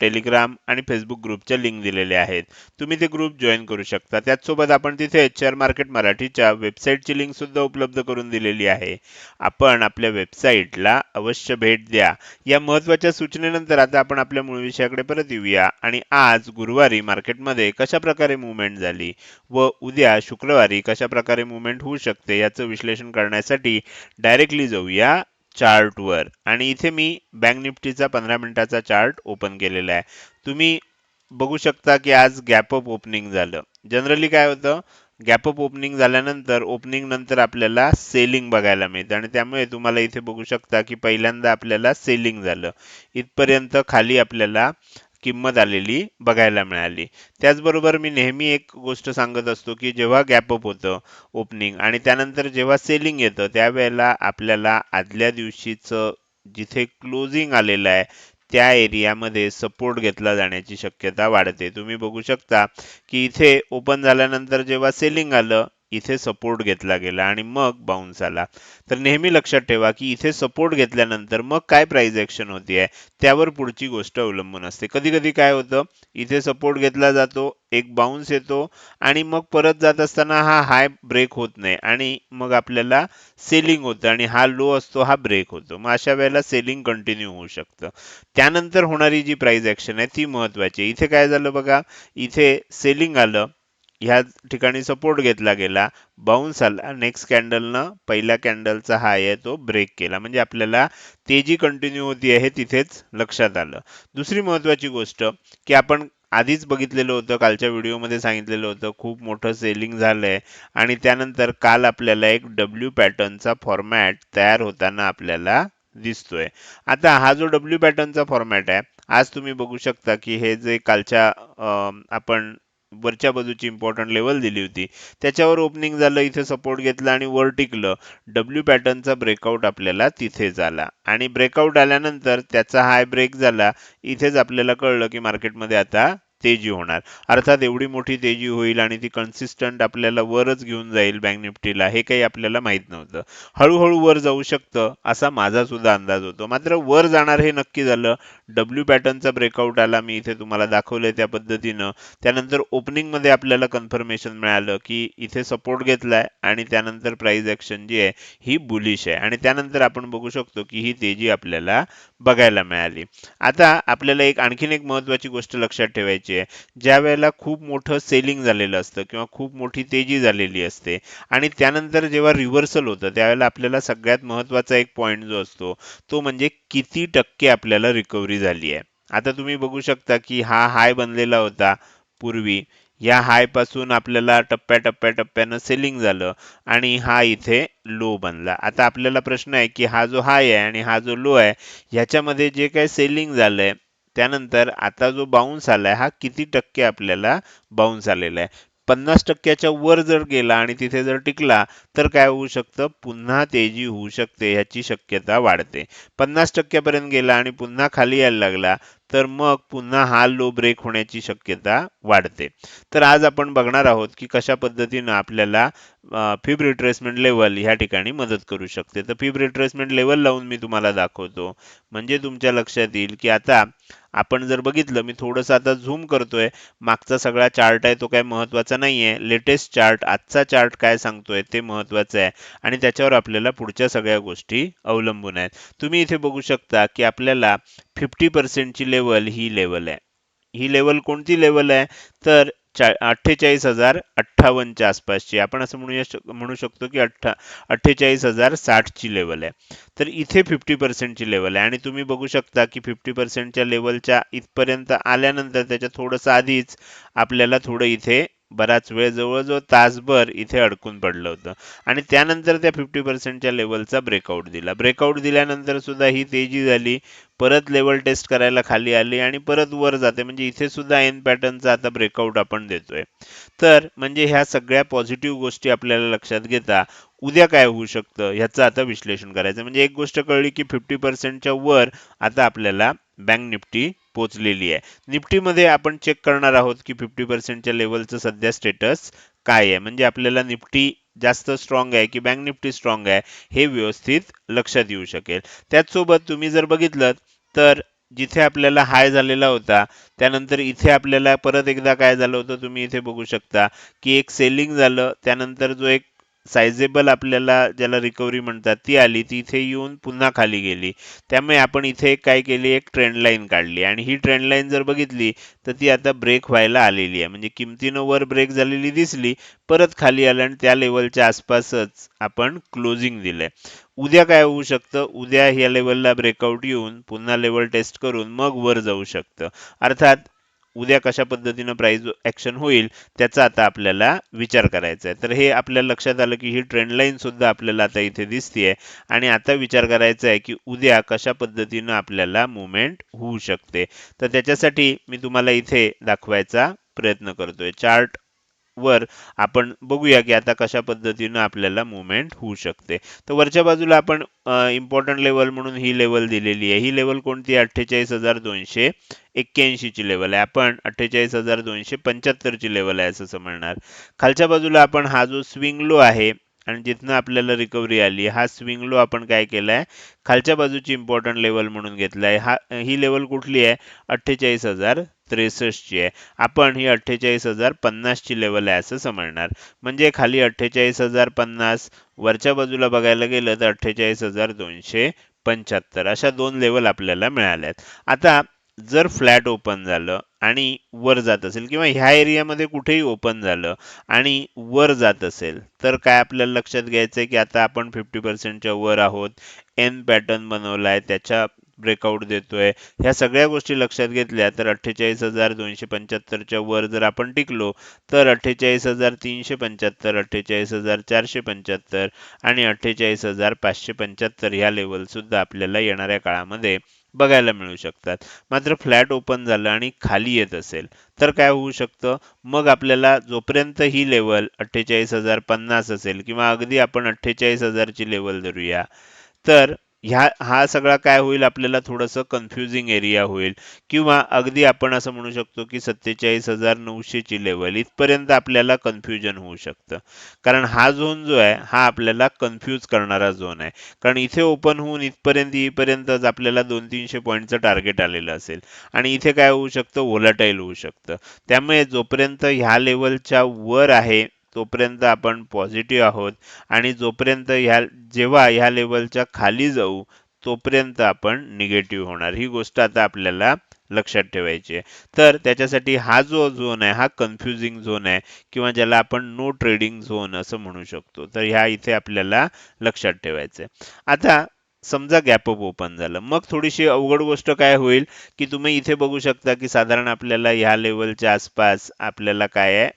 Telegram आणि Facebook ग्रुपच्या link दिलेले आहेत. तुम्ही ते ग्रुप जॉईन करू शकता. त्याचसोबत आपण तिथे शेअर मार्केट मराठीच्या वेबसाईटची लिंक सुद्धा उपलब्ध करून दिलेली आहे. आपण आपल्या वेबसाईटला अवश्य भेट द्या. या महत्त्वाच्या सूचनेनंतर आता आपण आपल्या मूळ विषयाकडे परत येऊया. आणि आज गुरुवारी मार्केटमध्ये कशा प्रकारे मुवमेंट झाली व उद्या शुक्रवारी कशा प्रकारे मुवमेंट होऊ शकते याचं विश्लेषण करण्यासाठी डायरेक्टली जाऊया चार्टवर आणि इथे मी बँक निफ्टीचा पंधरा मिनिटाचा चार्ट ओपन केलेला आहे. तुम्ही बघू शकता की आज गॅपअप ओपनिंग झालं. जनरली काय होतं गॅपअप ओपनिंग झाल्यानंतर ओपनिंग नंतर आपल्याला सेलिंग बघायला मिळतं. आणि त्यामुळे तुम्हाला इथे बघू शकता की पहिल्यांदा आपल्याला सेलिंग झालं. इथपर्यंत खाली आपल्याला किंमत आलेली बघायला मिळाली. त्याचबरोबर मी नेहमी एक गोष्ट सांगत असतो की जेव्हा गॅप अप होतं ओपनिंग आणि त्यानंतर जेव्हा सेलिंग येतं त्यावेळेला आपल्याला आदल्या दिवशीचं जिथे क्लोजिंग आलेलं आहे त्या एरियामध्ये सपोर्ट घेतला जाण्याची शक्यता वाढते. तुम्ही बघू शकता की इथे ओपन झाल्यानंतर जेव्हा सेलिंग आलं इथे सपोर्ट घेतला गेला आणि मग बाउन्स आला. तर नेहमी लक्षात ठेवा की इथे सपोर्ट घेतल्यानंतर मग काय प्राइस ऍक्शन होतीये त्यावर पुढची गोष्ट अवलंबून असते. कधी कधी काय होतं इथे सपोर्ट घेतला जातो एक बाउन्स येतो आणि मग परत जात असताना हा हाय ब्रेक होत नाही आणि मग आपल्याला सेलिंग होतं आणि हा लो असतो हा ब्रेक होतो. मग अशा वेळेला सेलिंग कंटिन्यू होऊ शकतं. त्यानंतर होणारी जी प्राइस ऍक्शन आहे ती महत्वाची इथे काय झालं बघा इथे सेलिंग आलं ह्या ठिकाणी सपोर्ट घेतला गेला. बाउन्स आला. नेक्स्ट कॅन्डलनं पहिल्या कॅन्डलचा हाय आहे तो ब्रेक केला. म्हणजे आपल्याला तेजी कंटिन्यू होती आहे तिथेच लक्षात आलं. दुसरी महत्वाची गोष्ट की आपण आधीच बघितलेलं होतं कालच्या व्हिडिओमध्ये सांगितलेलं होतं खूप मोठं सेलिंग झालंय. आणि त्यानंतर काल आपल्याला एक डब्ल्यू पॅटर्नचा फॉर्मॅट तयार होताना आपल्याला दिसतोय. आता हा जो डब्ल्यू पॅटर्नचा फॉर्मॅट आहे आज तुम्ही बघू शकता की हे जे कालच्या आपण वरच्या बाजूची इम्पॉर्टंट लेवल दिली होती. त्याच्यावर ओपनिंग झालं इथे सपोर्ट घेतला आणि वर टिकलं. डब्ल्यू पॅटर्नचा ब्रेकआउट आपल्याला तिथे झाला. आणि ब्रेकआउट आल्यानंतर त्याचा हाय ब्रेक झाला. इथेच आपल्याला कळलं की मार्केटमध्ये आता तेजी होणार. अर्थात एवढी मोठी तेजी होईल आणि ती कन्सिस्टंट आपल्याला वरच घेऊन जाईल बँक निफ्टीला हे काही आपल्याला माहीत नव्हतं. हळूहळू वर जाऊ शकतं असा माझा सुद्धा अंदाज होतो. मात्र वर जाणार हे नक्की झालं. डब्ल्यू पॅटर्नचा ब्रेकआउट आला मी इथे तुम्हाला दाखवलंय त्या पद्धतीनं. त्यानंतर ओपनिंगमध्ये आपल्याला कन्फर्मेशन मिळालं की इथे सपोर्ट घेतलाय आणि त्यानंतर प्राइस ऍक्शन जी आहे ही बुलिश आहे. आणि त्यानंतर आपण बघू शकतो की ही तेजी आपल्याला बघायला मिळाली. आता आपल्याला एक आणखीन एक महत्वाची गोष्ट लक्षात ठेवायची आहे. ज्या वेळेला खूप मोठं सेलिंग झालेलं असतं किंवा खूप मोठी तेजी झालेली असते आणि त्यानंतर जेव्हा रिव्हर्सल होतं त्यावेळेला आपल्याला सगळ्यात महत्त्वाचा एक पॉईंट जो असतो तो म्हणजे किती टक्के आपल्याला रिकव्हरी झाली आहे. आता तुम्ही बघू शकता की हा हाय बनलेला होता पूर्वी. या हायपासून आपल्याला टप्प्या टप्प्या टप्प्यानं सेलिंग झालं आणि हा इथे लो बनला. आता आपल्याला प्रश्न आहे की हा जो हाय आहे आणि हा जो लो आहे ह्याच्यामध्ये जे काही सेलिंग झालंय त्यानंतर आता जो बाउन्स आलाय हा किती टक्के आपल्याला बाउन्स आलेला आहे? पन्नास टक्क्याच्या वर जर गेला आणि तिथे जर टिकला तर काय होऊ शकतं? पुन्हा तेजी होऊ शकते ह्याची शक्यता वाढते. पन्नास टक्क्यापर्यंत गेला आणि पुन्हा खाली यायला लागला तर मग पुन्हा हा लो ब्रेक होण्याची शक्यता वाढते. तर आज आपण बघणार आहोत की कशा पद्धतीनं आपल्याला फिब रिट्रेसमेंट लेवल ह्या ठिकाणी मदत करू शकते. तर फिब रिट्रेसमेंट लेवल लावून मी तुम्हाला दाखवतो. म्हणजे तुमच्या लक्षात येईल की आता आपण जर बघितलं मी थोडंसं आता झूम करतोय. मागचा सगळा चार्ट आहे तो काय महत्त्वाचा नाहीये. लेटेस्ट चार्ट आजचा चार्ट काय सांगतोय ते महत्वाचं आहे. आणि त्याच्यावर आपल्याला पुढच्या सगळ्या गोष्टी अवलंबून आहेत. तुम्ही इथे बघू शकता की आपल्याला फिफ्टी पर्सेंटची लेवल ही लेवल आहे. ही लेवल कोणती लेवल आहे? तर अठ्ठेचाळीस हजार अठ्ठावन्नच्या आसपासची आपण असं म्हणूया म्हणू शकतो की अठ्ठा अठ्ठेचाळीस हजार साठची लेवल आहे. तर इथे फिफ्टी पर्सेंटची लेवल आहे. आणि तुम्ही बघू शकता की फिफ्टी पर्सेंटच्या लेवलच्या इथपर्यंत आल्यानंतर त्याच्या थोडंसं आधीच आपल्याला थोडं इथे बराच वेळ जवळजवळ तासभर इथे अडकून पडलं होतं. आणि त्यानंतर त्या फिफ्टी पर्सेंटच्या लेवलचा ब्रेकआउट दिला. ब्रेकआउट दिल्यानंतर सुद्धा ही तेजी झाली. परत लेवल टेस्ट करायला खाली आली आणि परत वर जाते. म्हणजे इथे सुद्धा एन पॅटर्नचा आता ब्रेकआउट आपण देतोय. तर म्हणजे ह्या सगळ्या पॉझिटिव्ह गोष्टी आपल्याला लक्षात घेता उद्या काय होऊ शकतं ह्याचं आता विश्लेषण करायचं. म्हणजे एक गोष्ट कळली की फिफ्टी पर्सेंटच्या वर आता आपल्याला बँक निफ्टी पोहोचलेली आहे. निफ्टीमध्ये आपण चेक करणार आहोत की फिफ्टी पर्सेंटच्या लेवलचं सध्या स्टेटस काय आहे. म्हणजे आपल्याला निफ्टी जास्त स्ट्रॉंग आहे की बँक निफ्टी स्ट्रॉंग आहे हे व्यवस्थित लक्षात येऊ शकेल. त्याचसोबत तुम्ही जर बघितलं तर जिथे आपल्याला हाय झालेला होता त्यानंतर इथे आपल्याला परत एकदा काय झालं होतं तुम्ही इथे बघू शकता की एक सेलिंग झालं त्यानंतर जो एक सायझेबल आपल्याला ज्याला रिकव्हरी म्हणतात ती आली ती इथे येऊन पुन्हा खाली गेली. त्यामुळे आपण इथे काय केली एक ट्रेंड लाईन काढली. आणि ही ट्रेंड लाईन जर बघितली तर ती आता ब्रेक व्हायला आलेली आहे. म्हणजे किमतीनं वर ब्रेक झालेली दिसली परत खाली आलं आणि त्या लेवलच्या आसपासच आपण क्लोजिंग दिलंय. उद्या काय होऊ शकतं? उद्या ह्या लेवलला ब्रेकआउट येऊन पुन्हा लेवल टेस्ट करून मग वर जाऊ शकतं. अर्थात उद्या कशा पद्धतीनं प्राइस ॲक्शन होईल त्याचा आता आपल्याला विचार करायचा आहे. तर हे आपल्या लक्षात आलं की ही ट्रेंड लाईन सुद्धा आपल्याला आता इथे दिसते आणि आता विचार करायचा आहे की उद्या कशा पद्धतीनं आपल्याला मुवमेंट होऊ शकते. तर त्याच्यासाठी मी तुम्हाला इथे दाखवायचा प्रयत्न करतोय. चार्ट वर आपण बघूया की आता कशा पद्धतीनं आपल्याला मुवमेंट होऊ शकते. तर वरच्या बाजूला आपण इम्पॉर्टंट लेवल म्हणून ही लेवल दिलेली आहे. ही लेवल कोणती? अठ्ठेचाळीस हजार दोनशे एक्क्याऐंशीची लेवल आहे. आपण अठ्ठेचाळीस हजार दोनशे पंच्याहत्तरची लेवल आहे असं समजणार. खालच्या बाजूला आपण हा जो स्विंग लो आहे आणि जिथनं आपल्याला रिकव्हरी आली हा स्विंग लो आपण काय केलाय? खालच्या बाजूची इम्पॉर्टंट लेवल म्हणून घेतलाय. हा ही लेवल कुठली आहे? अठ्ठेचाळीस हजार त्रेसष्ट ची आहे. आपण ही अठ्ठेचाळीस हजार पन्नासची लेवल आहे असं समजणार. म्हणजे खाली अठ्ठेचाळीस हजार पन्नास वरच्या बाजूला बघायला गेलं तर अठ्ठेचाळीस हजार दोनशे पंच्याहत्तर. अशा दोन लेवल आपल्याला मिळाल्यात. आता जर फ्लॅट ओपन झालं आणि वर जात असेल किंवा ह्या एरियामध्ये कुठेही ओपन झालं आणि वर जात असेल तर काय आपल्याला लक्षात घ्यायचं आहे की आता आपण फिफ्टी पर्सेंटच्या वर आहोत. एन पॅटर्न बनवलाय त्याच्या ब्रेकआउट देतोय. ह्या सगळ्या गोष्टी लक्षात घेतल्या तर अठ्ठेचाळीस हजार दोनशे पंच्याहत्तरच्या वर जर आपण टिकलो तर अठ्ठेचाळीस हजार तीनशे पंच्याहत्तर अठ्ठेचाळीस हजार चारशे पंच्याहत्तर आणि अठ्ठेचाळीस हजार पाचशे पंच्याहत्तर ह्या लेवल सुद्धा आपल्याला येणाऱ्या काळामध्ये बघायला मिळू शकतात. मात्र फ्लॅट ओपन झालं आणि खाली येत असेल तर काय होऊ शकतं? मग आपल्याला जोपर्यंत ही लेवल अठ्ठेचाळीस हजार पन्नास असेल किंवा अगदी आपण अठ्ठेचाळीस हजारची लेवल धरूया तर ह्या हा सगळा काय होईल? आपल्याला थोडंसं कन्फ्युजिंग एरिया होईल. किंवा अगदी आपण असं म्हणू शकतो की सत्तेचाळीस हजार नऊशेची लेवल इथपर्यंत आपल्याला कन्फ्युजन होऊ शकतं. कारण हा झोन जो आहे हा आपल्याला कन्फ्यूज करणारा झोन आहे. कारण इथे ओपन होऊन इथपर्यंत येईपर्यंतच आपल्याला दोन तीनशे पॉईंटचं टार्गेट आलेलं असेल. आणि इथे काय होऊ शकतं? व्होलाटाईल होऊ शकतं. त्यामुळे जोपर्यंत ह्या लेवलच्या वर आहे तोपर्यंत आपण पॉझिटिव्ह आहोत. आणि जोपर्यंत ह्या जेव्हा ह्या लेवलच्या खाली जाऊ तोपर्यंत आपण निगेटिव्ह होणार. ही गोष्ट आता आपल्याला लक्षात ठेवायची आहे. तर त्याच्यासाठी हा जो झोन आहे हा कन्फ्युजिंग झोन आहे किंवा ज्याला आपण नो ट्रेडिंग झोन असं म्हणू शकतो. तर ह्या इथे आपल्याला लक्षात ठेवायचं आहे. आता समजा गॅप अप ओपन झालं. मग थोडीशी अवघड गोष्ट काय होईल की तुम्ही इथे बघू शकता की साधारण आपल्याला ह्या लेवलच्या आसपास आपल्याला काय आहे?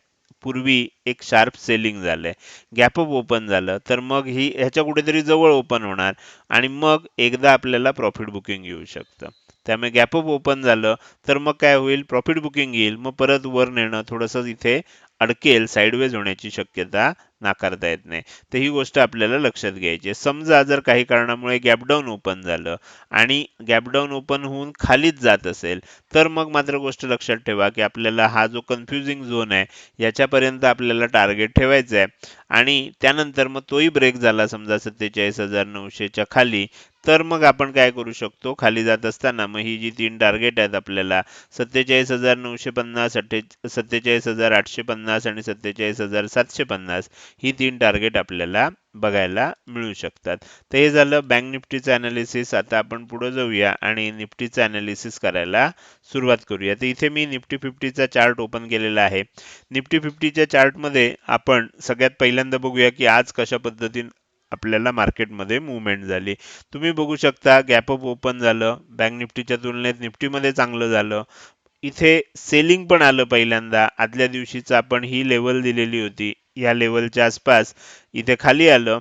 पूर्वी एक शार्प सेलिंग झालंय. गॅप अप ओपन झालं तर मग ही ह्याच्या कुठेतरी जवळ ओपन होणार आणि मग एकदा आपल्याला प्रॉफिट बुकिंग येऊ शकतं. त्यामुळे गॅप अप ओपन झालं तर मग काय होईल? प्रॉफिट बुकिंग येईल मग परत वर नेणं थोडंसं इथे अडकेल साईडवेज होण्याची शक्यता नाकारता येत नाही. तर ही गोष्ट आपल्याला लक्षात घ्यायची समजा जर काही कारणामुळे गॅपडाऊन ओपन झालं आणि गॅपडाऊन ओपन होऊन खालीच जात असेल तर मग मात्र गोष्ट लक्षात ठेवा की आपल्याला हा जो कन्फ्युजिंग झोन आहे याच्यापर्यंत आपल्याला टार्गेट ठेवायचं आहे. आणि त्यानंतर मग तोही ब्रेक झाला समजा सत्तेचाळीस हजार नऊशेच्या खाली तर मग आपण काय करू शकतो? खाली जात असताना मग ही जी तीन टार्गेट आहेत आपल्याला सत्तेचाळीस हजार नऊशे पन्नास अठ्ठे सत्तेचाळीस हजार आठशे पन्नास आणि सत्तेचाळीस हजार सातशे पन्नास ही तीन टार्गेट आपल्याला बघायला मिळू शकतात. तर हे झालं बँक निफ्टीचं अनालिसिस आता आपण पुढे जाऊया आणि निफ्टीचं अनालिसिस करायला सुरुवात करूया. तर इथे मी निफ्टी फिफ्टीचा चार्ट ओपन केलेला आहे. निफ्टी फिफ्टीच्या चार्टमध्ये आपण सगळ्यात पहिल्यांदा बघूया की आज कशा पद्धतीने आपल्याला मार्केटमध्ये मुवमेंट झाली. तुम्ही बघू शकता गॅपअप ओपन झालं. बँक निफ्टीच्या तुलनेत निफ्टीमध्ये चांगलं झालं. इथे सेलिंग पण आलं पहिल्यांदा. आदल्या दिवशीच आपण ही लेवल दिलेली होती. या लेवलच्या आसपास इथे खाली आलं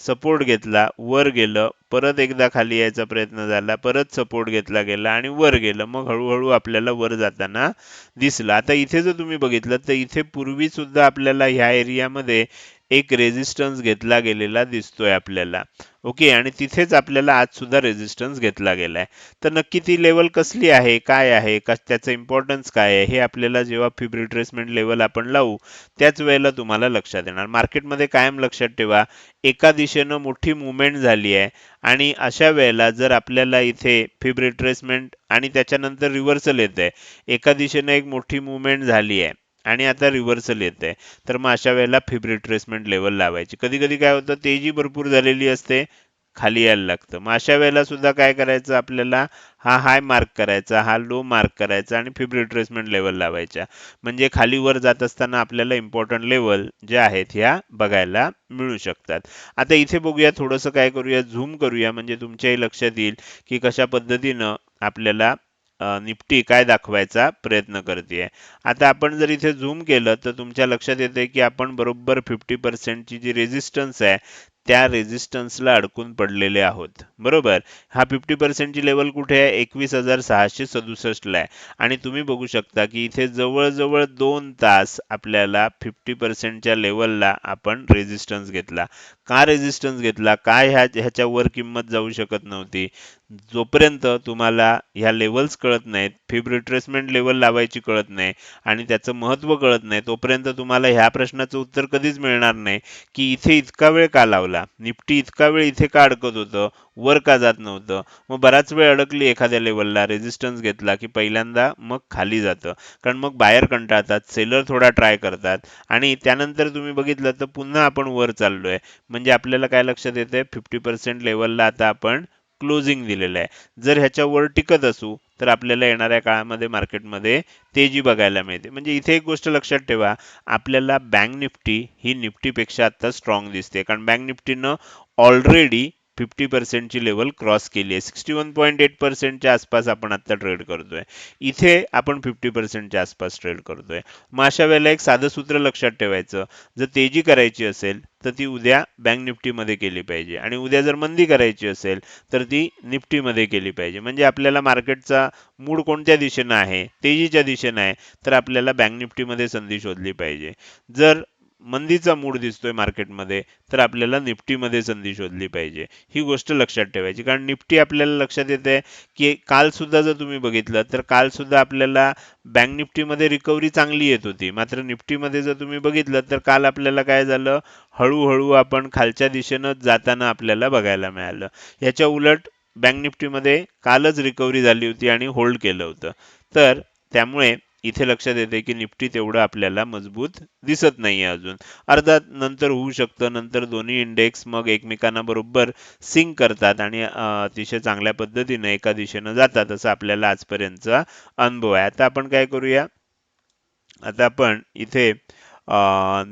सपोर्ट घेतला वर गेलं परत एकदा खाली यायचा प्रयत्न झाला परत सपोर्ट घेतला गेला आणि वर गेलं. मग हळूहळू आपल्याला वर जाताना दिसलं. आता इथे जर तुम्ही बघितलं तर इथे पूर्वी सुद्धा आपल्याला ह्या एरियामध्ये एक रेझिस्टन्स घेतला गेलेला दिसतोय आपल्याला. ओके आणि तिथेच आपल्याला आज सुद्धा रेझिस्टन्स घेतला गेलाय. तर नक्की ती लेवल कसली आहे? काय आहे? का त्याचं इम्पॉर्टन्स काय आहे? हे आपल्याला जेव्हा फिब रिट्रेसमेंट लेवल आपण लावू त्याच वेळेला तुम्हाला लक्षात येणार. मार्केटमध्ये कायम लक्षात ठेवा एका दिशेनं मोठी मुवमेंट झाली आहे आणि अशा वेळेला जर आपल्याला इथे फिब रिट्रेसमेंट आणि त्याच्यानंतर रिव्हर्सल येत आहे एका दिशेनं एक मोठी मुवमेंट झाली आहे आणि आता रिव्हर्सल येत आहे तर मग अशा वेळेला फिब रिट्रेसमेंट लेवल लावायची. कधी कधी काय होतं तेजी भरपूर झालेली असते खाली यायला लागतं. मग अशा वेळेला सुद्धा काय करायचं आपल्याला? हा हाय मार्क करायचा हा लो मार्क करायचा आणि फिब रिट्रेसमेंट लेवल लावायच्या. म्हणजे खाली वर जात असताना आपल्याला इम्पॉर्टंट लेवल जे आहेत ह्या बघायला मिळू शकतात. आता इथे बघूया थोडंसं काय करूया झूम करूया. म्हणजे तुमच्याही लक्षात येईल की कशा पद्धतीनं आपल्याला निफ्टी काय दाखवायचा प्रयत्न करते. आता आपण जर इथे झूम केलं तर तुमच्या लक्षात येते की आपण बरोबर फिफ्टी पर्सेंटची जी रेझिस्टन्स आहे त्या रेझिस्टन्सला अडकून पडलेले आहोत. बरोबर? हा फिफ्टी पर्सेंटची लेवल कुठे आहे? एकवीस हजार सहाशे सदुसष्टला आहे. आणि तुम्ही बघू शकता की इथे जवळजवळ दोन तास आपल्याला फिफ्टी पर्सेंटच्या लेवलला आपण रेझिस्टन्स घेतला. का रेझिस्टन्स घेतला? काय ह्या ह्याच्यावर किंमत जाऊ शकत नव्हती? जोपर्यंत तुम्हाला ह्या लेवल्स कळत नाहीत फिब रिट्रेसमेंट लेवल लावायची कळत नाही आणि त्याचं महत्त्व कळत नाही तोपर्यंत तुम्हाला ह्या प्रश्नाचं उत्तर कधीच मिळणार नाही की इथे इतका वेळ का लावला? निफ्टी इतका वेळ इथे का अडकत होतं? वर का जात नव्हतं? मग बराच वेळ अडकली एखाद्या लेवलला रेझिस्टन्स घेतला की पहिल्यांदा मग खाली जातं. कारण मग बाहेर कंटाळतात सेलर थोडा ट्राय करतात आणि त्यानंतर तुम्ही बघितलं तर पुन्हा आपण वर चाललोय. म्हणजे आपल्याला काय लक्षात येतंय? फिफ्टी पर्सेंट लेवलला आता आपण क्लोजिंग दिलेलं आहे. जर ह्याच्यावर टिकत असू तर आपल्याला येणाऱ्या काळामध्ये मार्केटमध्ये तेजी बघायला मिळते. म्हणजे इथे एक गोष्ट लक्षात ठेवा आपल्याला बँक निफ्टी ही निफ्टीपेक्षा आता स्ट्रॉंग दिसते. कारण बँक निफ्टीनं ऑलरेडी फिफ्टी पर्सेंटची लेवल क्रॉस केली आहे. सिक्स्टी वन पॉईंट एट पर्सेंटच्या आसपास आपण आत्ता ट्रेड करतोय. इथे आपण फिफ्टी पर्सेंटच्या आसपास ट्रेड करतोय. मग अशा वेळेला एक साधं सूत्र लक्षात ठेवायचं. जर तेजी करायची असेल तर ती उद्या बँक निफ्टीमध्ये केली पाहिजे. आणि उद्या जर मंदी करायची असेल तर ती निफ्टीमध्ये केली पाहिजे. म्हणजे आपल्याला मार्केटचा मूड कोणत्या दिशेनं आहे तेजीच्या दिशेनं आहे तर आपल्याला बँक निफ्टीमध्ये संधी शोधली पाहिजे. जर मंदीचा मूड दिसतोय मार्केटमध्ये तर आपल्याला निफ्टीमध्ये संधी शोधली पाहिजे. ही गोष्ट लक्षात ठेवायची. कारण निफ्टी आपल्याला लक्षात येते की काल सुद्धा जर तुम्ही बघितलं तर काल सुद्धा आपल्याला बँक निफ्टीमध्ये रिकव्हरी चांगली येत होती. मात्र निफ्टीमध्ये जर तुम्ही बघितलं तर काल आपल्याला काय झालं? हळूहळू आपण खालच्या दिशेनं जाताना आपल्याला बघायला मिळालं. याच्या उलट बँक निफ्टीमध्ये कालच रिकव्हरी झाली होती आणि होल्ड केलं होतं. तर त्यामुळे इथे लक्षात येते की निफ्टी तेवढं आपल्याला मजबूत दिसत नाहीये अजून. अर्थात नंतर होऊ शकतं नंतर दोन्ही इंडेक्स मग एकमेकांना बरोबर सिंक करतात आणि अतिशय चांगल्या पद्धतीने एका दिशेनं जातात असं आपल्याला आजपर्यंतचा अनुभव आहे. आता आपण काय करूया? आता आपण इथे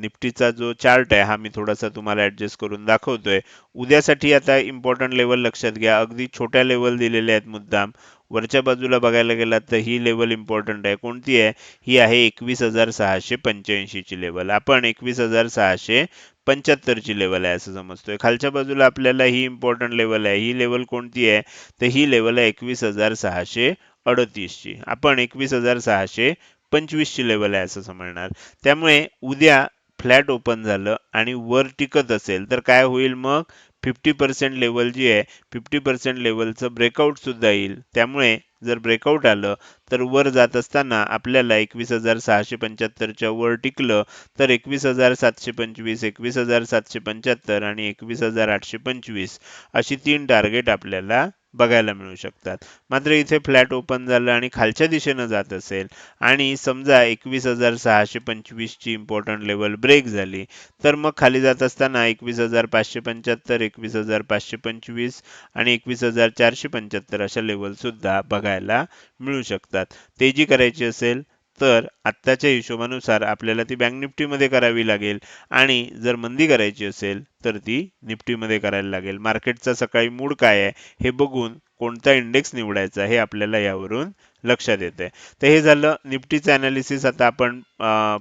निफ्टीचा जो चार्ट आहे हा मी थोडासा तुम्हाला ॲडजस्ट करून दाखवतोय. उद्यासाठी आता इम्पॉर्टंट लेवल लक्षात घ्या. अगदी छोट्या लेवल दिलेल्या आहेत मुद्दाम. वरच्या बाजूला बघायला गेलात तर ही लेवल इम्पॉर्टंट आहे. कोणती आहे? ही आहे एकवीस हजार सहाशे पंच्याऐंशीची लेवल आपण एकवीस हजार सहाशे पंच्याहत्तरची लेवल आहे असं समजतोय. खालच्या बाजूला आपल्याला ही इम्पॉर्टंट लेवल आहे. ही लेवल कोणती आहे? तर ही लेवल आहे एकवीस हजार सहाशे अडतीसची आपण एकवीस हजार सहाशे पंचवीसची लेवल आहे असं समजणार. त्यामुळे उद्या फ्लॅट ओपन झालं आणि वर टिकत असेल तर काय होईल मग? फिफ्टी पर्सेंट लेवल जी आहे फिफ्टी पर्सेंट लेवलचं ब्रेकआउटसुद्धा येईल. त्यामुळे जर ब्रेकआउट आलं तर वर जात असताना आपल्याला एकवीस हजार सहाशे पंच्याहत्तरच्या वर टिकलं तर एकवीस हजार सातशे पंचवीस एकवीस हजार सातशे पंच्याहत्तर आणि एकवीस हजार आठशे पंचवीस अशी तीन टार्गेट आपल्याला बघायला मिळू शकतात. मात्र इथे फ्लॅट ओपन झालं आणि खालच्या दिशेनं जात असेल आणि समजा एकवीस हजार सहाशे पंचवीसची इम्पॉर्टंट लेवल ब्रेक झाली तर मग खाली जात असताना एकवीस हजार पाचशे पंच्याहत्तर एकवीस हजार पाचशे पंचवीस आणि एकवीस हजार चारशे पंच्याहत्तर अशा लेवलसुद्धा बघायला मिळू शकतात. तेजी करायची असेल तर आत्ताच्या हिशोबानुसार आपल्याला ती बँक निफ्टीमध्ये करावी लागेल. आणि जर मंदी करायची असेल तर ती निफ्टीमध्ये करायला लागेल. मार्केटचा सकाळी मूड काय आहे हे बघून कोणता इंडेक्स निवडायचा हे आपल्याला यावरून लक्षात येते तर हे झालं निफ्टीचं अनालिसिस आता आपण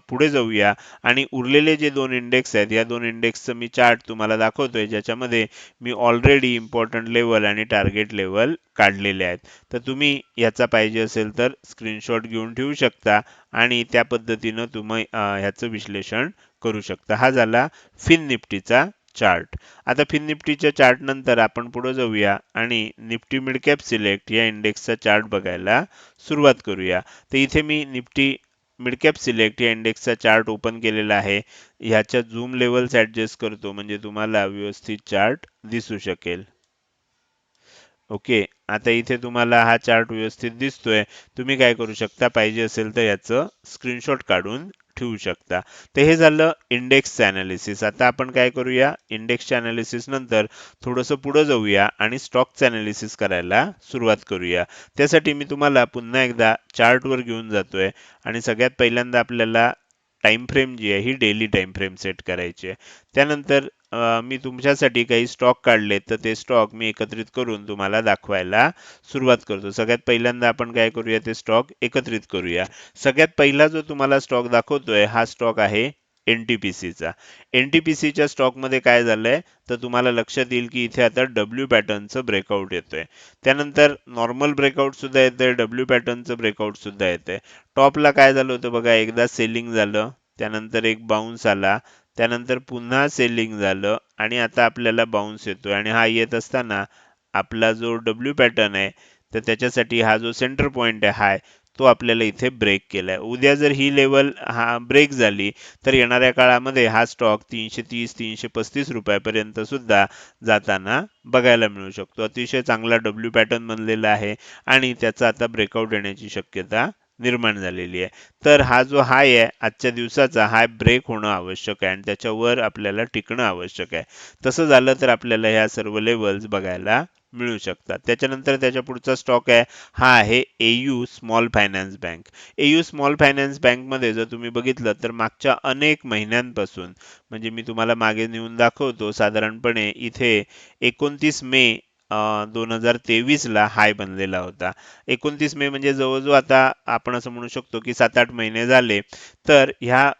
पुढे जाऊया. आणि उरलेले जे दोन इंडेक्स आहेत या दोन इंडेक्सचं मी चार्ट तुम्हाला दाखवतोय ज्याच्यामध्ये मी ऑलरेडी इम्पॉर्टंट लेवल आणि टार्गेट लेवल काढलेले आहेत. तर तुम्ही याचा पाहिजे असेल तर स्क्रीनशॉट घेऊन ठेवू शकता आणि त्या पद्धतीनं तुम्ही ह्याचं विश्लेषण करू शकता. हा झाला फिन निफ्टीचा चार्ट आता फिन निफ्टीच्या चार्ट नंतर आपण पुढे जाऊया आणि निफ्टी मिडकॅप सिलेक्ट या इंडेक्सचा चार्ट बघायला सुरुवात करूया. तर इथे मी निफ्टी मिडकॅप सिलेक्ट या इंडेक्सचा चार्ट ओपन केलेला आहे. ह्याच्या झूम लेवल्स ॲडजस्ट करतो म्हणजे तुम्हाला व्यवस्थित चार्ट दिसू शकेल. ओके आता इथे तुम्हाला हा चार्ट व्यवस्थित दिसतोय. तुम्ही काय करू शकता पाहिजे असेल तर याचं स्क्रीनशॉट काढून ठेवू शकता. तर हे झालं इंडेक्सचं अनालिसिस आता आपण काय करूया? इंडेक्सच्या अनालिसिस नंतर थोडंसं पुढं जाऊया आणि स्टॉकचं अनालिसिस करायला सुरुवात करूया. त्यासाठी मी तुम्हाला पुन्हा एकदा चार्टवर घेऊन जातोय आणि सगळ्यात पहिल्यांदा आपल्याला टाईम फ्रेम जी आहे ही डेली टाईम फ्रेम सेट करायची आहे. त्यानंतर मी तुमच्यासाठी काही स्टॉक काढले तर ते स्टॉक मी एकत्रित करून तुम्हाला दाखवायला सुरुवात करतो. सगळ्यात पहिल्यांदा आपण काय करूया ते स्टॉक एकत्रित करूया. सगळ्यात पहिला जो तुम्हाला स्टॉक दाखवतोय हा स्टॉक आहे एनटीपीसीचा एनटीपीसीच्या स्टॉकमध्ये काय झालंय? तर तुम्हाला लक्षात येईल की इथे आता डब्ल्यू पॅटर्नचं ब्रेकआउट येतोय. त्यानंतर नॉर्मल ब्रेकआउट सुद्धा येतंय डब्ल्यू पॅटर्नचं ब्रेकआउट सुद्धा येतंय. टॉपला काय झालं होतं बघा एकदा सेलिंग झालं त्यानंतर एक बाउन्स आला त्यानंतर पुन्हा सेलिंग झालं आणि आता आपल्याला बाउन्स येतो आणि हा येत असताना आपला जो डब्ल्यू पॅटर्न आहे तर त्याच्यासाठी हा जो सेंटर पॉईंट आहे हाय तो आपल्याला इथे ब्रेक केला आहे उद्या जर ही लेवल हा ब्रेक झाली तर येणाऱ्या काळामध्ये हा स्टॉक तीनशे तीस तीनशे पस्तीस रुपयापर्यंत सुद्धा जाताना बघायला मिळू शकतो. अतिशय चांगला डब्ल्यू पॅटर्न बनलेला आहे आणि त्याचा आता ब्रेकआउट येण्याची शक्यता निर्माण झालेली आहे. तर हा जो हाय आहे आजच्या दिवसाचा हाय ब्रेक होणं आवश्यक आहे आणि त्याच्यावर आपल्याला टिकणं आवश्यक आहे. तसं झालं तर आपल्याला ह्या सर्व लेवल्स बघायला मिळू शकतात. त्याच्यानंतर त्याच्या पुढचा स्टॉक आहे हा आहे AU small finance bank AU small finance बँकमध्ये जर तुम्ही बघितलं तर मागच्या अनेक महिन्यांपासून म्हणजे मी तुम्हाला मागे नेऊन दाखवतो साधारणपणे इथे एकोणतीस मे दोन हजार तेवीसला हाय बनलेला होता. एकोणतीस मे म्हणजे जवळजवळ आता आपण असं म्हणू शकतो की सात आठ महिने झाले. तर ह्या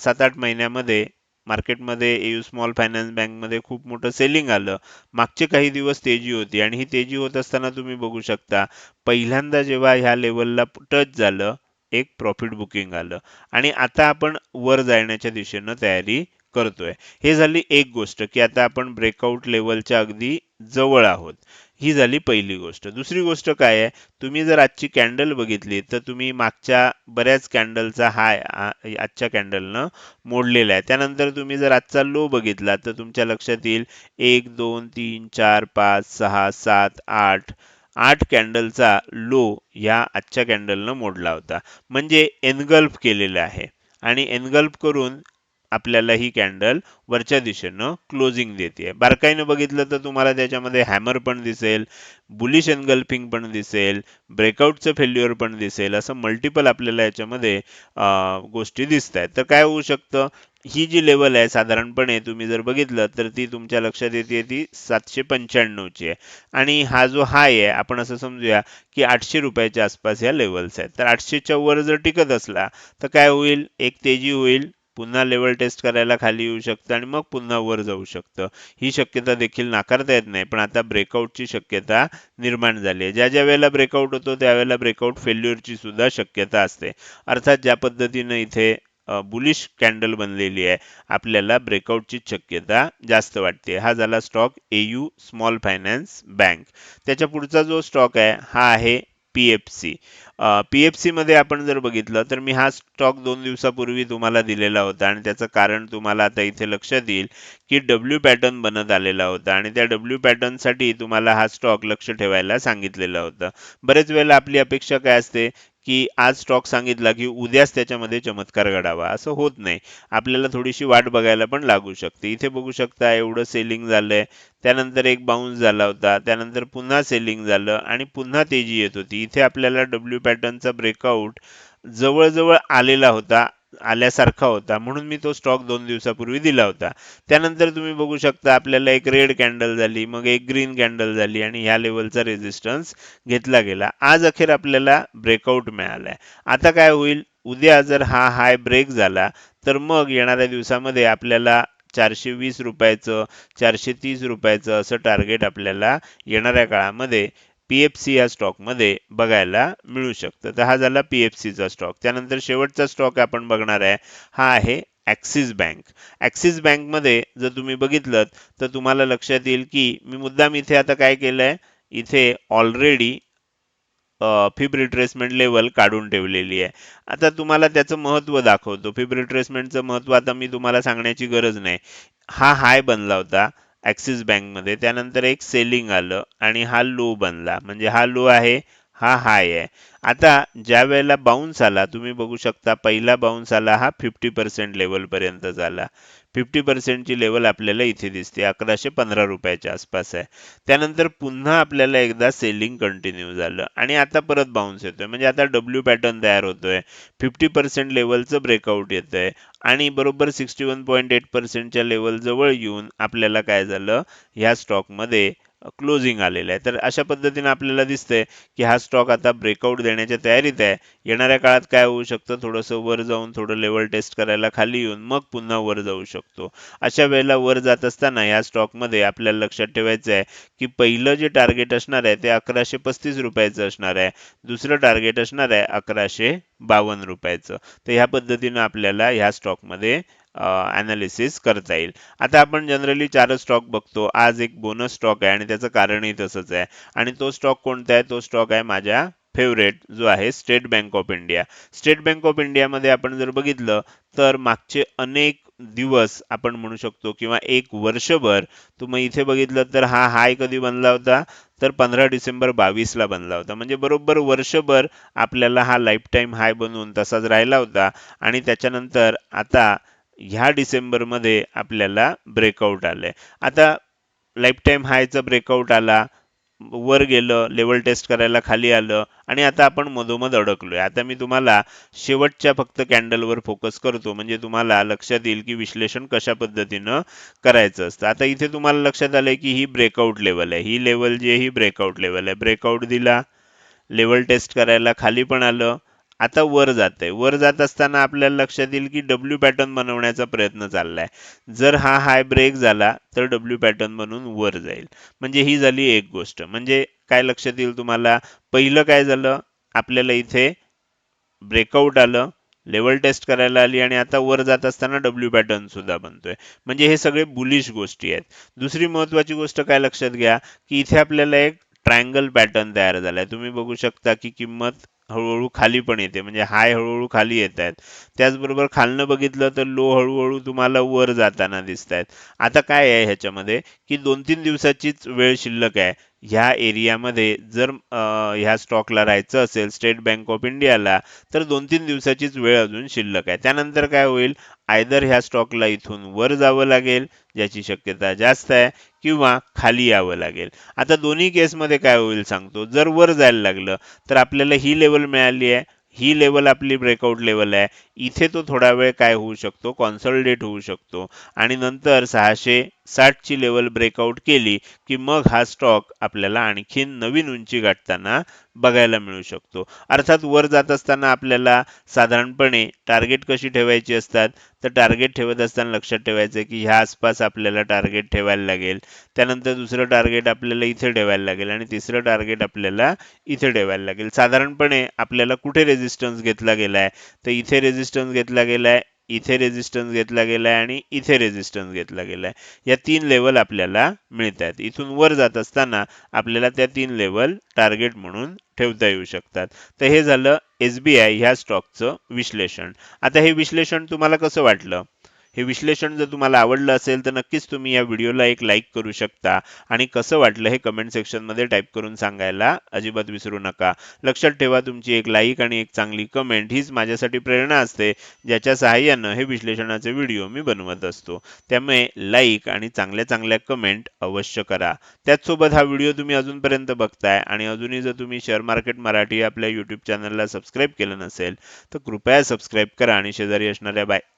सात आठ महिन्यामध्ये मार्केटमध्ये एयू स्मॉल फायनान्स बँकमध्ये खूप मोठं सेलिंग आलं. मागचे काही दिवस तेजी होती आणि ही तेजी होत असताना तुम्ही बघू शकता पहिल्यांदा जेव्हा ह्या लेवलला टच झालं एक प्रॉफिट बुकिंग आलं. आणि आता आपण वर जाण्याच्या दिशेनं तयारी करतोय. हे झाली एक गोष्ट की आता आपण ब्रेकआउट लेवलच्या अगदी जवळ आहोत. ही झाली पहिली गोष्ट. दुसरी गोष्ट काय आहे? तुम्ही जर आजची कॅन्डल बघितली तर तुम्ही मागच्या बऱ्याच कॅन्डलचा हाय आजच्या कॅन्डलनं मोडलेला आहे. त्यानंतर तुम्ही जर आजचा लो बघितला तर तुमच्या लक्षात येईल एक दोन तीन चार पाच सहा सात आठ आठ कॅन्डलचा लो या आजच्या कॅन्डलनं मोडला होता. म्हणजे एनगल्फ केलेला आहे. आणि एनगल्फ करून आपल्याला ही कॅन्डल वरच्या दिशेनं क्लोजिंग देते बारकाईनं बघितलं तर तुम्हाला त्याच्यामध्ये हॅमर पण दिसेल बुलिश एनगल्फिंग पण दिसेल ब्रेकआउटचं फेल्युअर पण दिसेल असं मल्टिपल आपल्याला याच्यामध्ये गोष्टी दिसत आहेत तर काय होऊ शकतं? ही जी लेवल आहे साधारणपणे तुम्ही जर बघितलं तर ती तुमच्या लक्षात येते ती सातशे पंच्याण्णवची आहे. आणि हा जो हाय आहे आपण असं समजूया की आठशे रुपयाच्या आसपास या लेवल्स आहेत. तर आठशेच्या वर जर टिकत असला तर काय होईल? एक तेजी होईल. पुन्हा लेवल टेस्ट करायला खाली येऊ शकतं आणि मग पुन्हा वर जाऊ शकतं. ही शक्यता देखील नाकारता येत नाही पण आता ब्रेकआउटची शक्यता निर्माण झाली आहे. ज्या ज्या वेळेला ब्रेकआउट होतो त्यावेळेला ब्रेकआउट फेल्युअरची सुद्धा शक्यता असते. अर्थात ज्या पद्धतीनं इथे बुलिश कॅन्डल बनलेली आहे आपल्याला ब्रेकआउटची शक्यता जास्त वाटते. हा झाला stock AU small finance bank त्याच्या पुढचा जो स्टॉक आहे हा आहे पी एफ सी पी एफमध्ये आपण जर बघितलं तर मी हा स्टॉक दोन दिवसापूर्वी तुम्हाला दिलेला होता आणि त्याचं कारण तुम्हाला आता इथे लक्षात येईल की डब्ल्यू पॅटर्न बनत आलेला होता आणि त्या डब्ल्यू पॅटर्नसाठी तुम्हाला हा स्टॉक लक्ष ठेवायला सांगितलेलं होतं. बरेच वेळेला आपली अपेक्षा काय असते? की आज स्टॉक सांगितला की उद्याच त्याच्यामध्ये चमत्कार घडावा. असं होत नाही. आपल्याला थोडीशी वाट बघायला पण लागू शकते. इथे बघू शकता एवढं सेलिंग झालंय. त्यानंतर एक बाउन्स झाला होता. त्यानंतर पुन्हा सेलिंग झालं आणि पुन्हा तेजी येत होती. इथे आपल्याला डब्ल्यू पॅटर्नचा ब्रेकआउट जवळजवळ आलेला होता. आल्यासारखा होता. म्हणून मी तो स्टॉक दोन दिवसापूर्वी दिला होता. त्यानंतर तुम्ही बघू शकता आपल्याला एक रेड कॅन्डल झाली मग एक ग्रीन कॅन्डल झाली आणि ह्या लेवलचा रेजिस्टन्स घेतला गेला. आज अखेर आपल्याला ब्रेकआउट मिळालाय. आता काय होईल? उद्या जर हा हाय ब्रेक झाला तर मग येणाऱ्या दिवसामध्ये आपल्याला चारशे वीस रुपयाचं चारशे तीस रुपयाचं असं टार्गेट आपल्याला येणाऱ्या काळामध्ये पीएफसी या स्टॉकमध्ये बघायला मिळू शकतं. तर हा झाला पीएफसीचा स्टॉक त्यानंतर शेवटचा स्टॉक आपण बघणार आहे हा आहे ॲक्सिस बँक ॲक्सिस बँकमध्ये जर तुम्ही बघितलं तर तुम्हाला लक्षात येईल की मी मुद्दाम इथे आता काय केलं आहे इथे ऑलरेडी फिब रिट्रेसमेंट लेवल काढून ठेवलेली आहे. आता तुम्हाला त्याचं महत्त्व दाखवतो. फिब रिट्रेसमेंटचं महत्त्व आता मी तुम्हाला सांगण्याची गरज नाही. हा हाय बनला होता. ॲक्सिस बँकमध्ये त्यानंतर एक सेलिंग आलं आणि हा लो बनला. म्हणजे हा लो आहे हा हाय आहे. आता ज्या वेळेला बाउन्स आला तुम्ही बघू शकता पहिला बाउन्स आला हा फिफ्टी पर्सेंट लेवलपर्यंत झाला. फिफ्टी पर्सेंटची लेवल आपल्याला इथे दिसते अकराशे पंधरा रुपयाच्या आसपास आहे. त्यानंतर पुन्हा आपल्याला एकदा सेलिंग कंटिन्यू झालं आणि आता परत बाउन्स येतोय. म्हणजे आता डब्ल्यू पॅटर्न तयार होतोय. फिफ्टी पर्सेंट लेवलचं ब्रेकआउट येतंय आणि बरोबर सिक्स्टी वन पॉईंट एट पर्सेंटच्या लेवल जवळ येऊन आपल्याला काय झालं? ह्या स्टॉकमध्ये क्लोजिंग आलेलं आहे. तर अशा पद्धतीने आपल्याला दिसतंय की हा स्टॉक आता ब्रेकआउट देण्याच्या तयारीत आहे. येणाऱ्या काळात काय होऊ शकतं? थोडंसं वर जाऊन थोडं लेवल टेस्ट करायला खाली येऊन मग पुन्हा वर जाऊ शकतो. अशा वेळेला वर जात असताना या स्टॉकमध्ये आपल्याला लक्षात ठेवायचं आहे की पहिलं जे टार्गेट असणार आहे ते अकराशे पस्तीस रुपयाचं असणार आहे. दुसरं टार्गेट असणार आहे अकराशे बावन्न रुपयाचं. तर ह्या पद्धतीनं आपल्याला ह्या स्टॉकमध्ये ॲनालिसिस करता येईल. आता आपण जनरली चारच स्टॉक बघतो. आज एक बोनस स्टॉक आहे आणि त्याचं कारणही तसंच आहे. आणि तो स्टॉक कोणता आहे? तो स्टॉक आहे माझ्या फेवरेट जो आहे State Bank of India State Bank of इंडियामध्ये आपण जर बघितलं तर मागचे अनेक दिवस आपण म्हणू शकतो किंवा एक वर्षभर तुम्ही इथे बघितलं तर हा हाय कधी बनला होता? तर पंधरा डिसेंबर बावीसला बनला होता. म्हणजे बरोबर वर्षभर आपल्याला हा लाईफ टाईम हाय बनवून तसाच राहिला होता. आणि त्याच्यानंतर आता ह्या डिसेंबरमध्ये आपल्याला ब्रेकआउट आलंय. आता लाईफ टाईम हायचं ब्रेकआउट आला वर गेलं लेवल टेस्ट करायला खाली आलं आणि आता आपण मधोमध अडकलोय. आता मी तुम्हाला शेवटच्या फक्त कॅन्डलवर फोकस करतो म्हणजे तुम्हाला लक्षात येईल की विश्लेषण कशा पद्धतीनं करायचं असतं. आता इथे तुम्हाला लक्षात आलंय की ही ब्रेकआउट लेवल आहे. ही लेवल जी आहे ही ब्रेकआउट लेवल आहे. ब्रेकआउट दिला लेवल टेस्ट करायला खाली पण आलं आता वर जाते वर जात असताना आपल्याला लक्षात येईल की डब्ल्यू पॅटर्न बनवण्याचा प्रयत्न चाललाय. जर हा हाय ब्रेक झाला तर डब्ल्यू पॅटर्न बनवून वर जाईल. म्हणजे ही झाली एक गोष्ट. म्हणजे काय लक्षात येईल तुम्हाला? पहिलं काय झालं? आपल्याला इथे ब्रेकआउट आलं लेवल टेस्ट करायला आली आणि आता वर जात असताना डब्ल्यू पॅटर्न सुद्धा बनतोय. म्हणजे हे सगळे बुलिश गोष्टी आहेत. दुसरी महत्वाची गोष्ट काय लक्षात घ्या? की इथे आपल्याला एक ट्रायंगल पॅटर्न तयार झालाय. तुम्ही बघू शकता की किंमत हळूहळू खाली पण येते म्हणजे हाय हळूहळू खाली येत आहेत. त्याचबरोबर खालनं बघितलं तर लो हळूहळू तुम्हाला वर जाताना दिसत आहेत. आता काय आहे ह्याच्यामध्ये? की दोन तीन दिवसाचीच वेळ शिल्लक आहे. ह्या एरियामध्ये जर ह्या स्टॉकला राहायचं असेल स्टेट बँक ऑफ इंडियाला तर दोन तीन दिवसाचीच वेळ अजून शिल्लक आहे. त्यानंतर काय होईल? आयदर ह्या स्टॉकला इथून वर जावं लागेल ज्याची शक्यता जास्त आहे किंवा खाली यावं लागेल. आता दोन्ही केसमध्ये काय होईल सांगतो. जर वर जायला लागलं तर आपल्याला ही लेवल मिळाली आहे ही लेवल आपली ब्रेकआउट लेवल आहे. इथे तो थोडा वेळ काय होऊ शकतो? कॉन्सॉलिडेट होऊ शकतो. आणि नंतर सहाशे साठची लेवल ब्रेकआउट केली की मग हा स्टॉक आपल्याला आणखीन नवीन उंची गाठताना बघायला मिळू शकतो. अर्थात वर जात असताना आपल्याला साधारणपणे टार्गेट कशी ठेवायची असतात? तर टार्गेट ठेवत असताना लक्षात ठेवायचं की ह्या आसपास आपल्याला टार्गेट ठेवायला लागेल. त्यानंतर दुसरं टार्गेट आपल्याला इथे ठेवायला लागेल आणि तिसरं टार्गेट आपल्याला इथे ठेवायला लागेल. साधारणपणे आपल्याला कुठे रेजिस्टन्स घेतला गेलाय? तर इथे रेजिस्टन्स घेतला गेलाय इथे रेजिस्टन्स घेतला गेलाय आणि इथे रेजिस्टन्स घेतला गेलाय. या तीन लेवल आपल्याला मिळत आहेत इथून वर जात असताना आपल्याला त्या तीन लेवल टार्गेट म्हणून ठेवता येऊ शकतात. तर हे झालं एस बी आय ह्या स्टॉकचं विश्लेषण. आता हे विश्लेषण तुम्हाला कसं वाटलं? हे विश्लेषण जर तुम्हाला आवडलं असेल तर नक्कीच तुम्ही या व्हिडिओला एक लाईक करू शकता. आणि कसं वाटलं हे कमेंट सेक्शनमध्ये टाईप करून सांगायला अजिबात विसरू नका. लक्षात ठेवा तुमची एक लाईक आणि एक चांगली कमेंट हीच माझ्यासाठी प्रेरणा असते ज्याच्या सहाय्यानं हे विश्लेषणाचे व्हिडिओ मी बनवत असतो. त्यामुळे लाईक आणि चांगल्या चांगल्या कमेंट अवश्य करा. त्याचसोबत हा व्हिडिओ तुम्ही अजूनपर्यंत बघताय आणि अजूनही जर तुम्ही शेअर मार्केट मराठी आपल्या यूट्यूब चॅनलला सबस्क्राईब केलं नसेल तर कृपया सबस्क्राईब करा आणि शेजारी असणाऱ्या बाय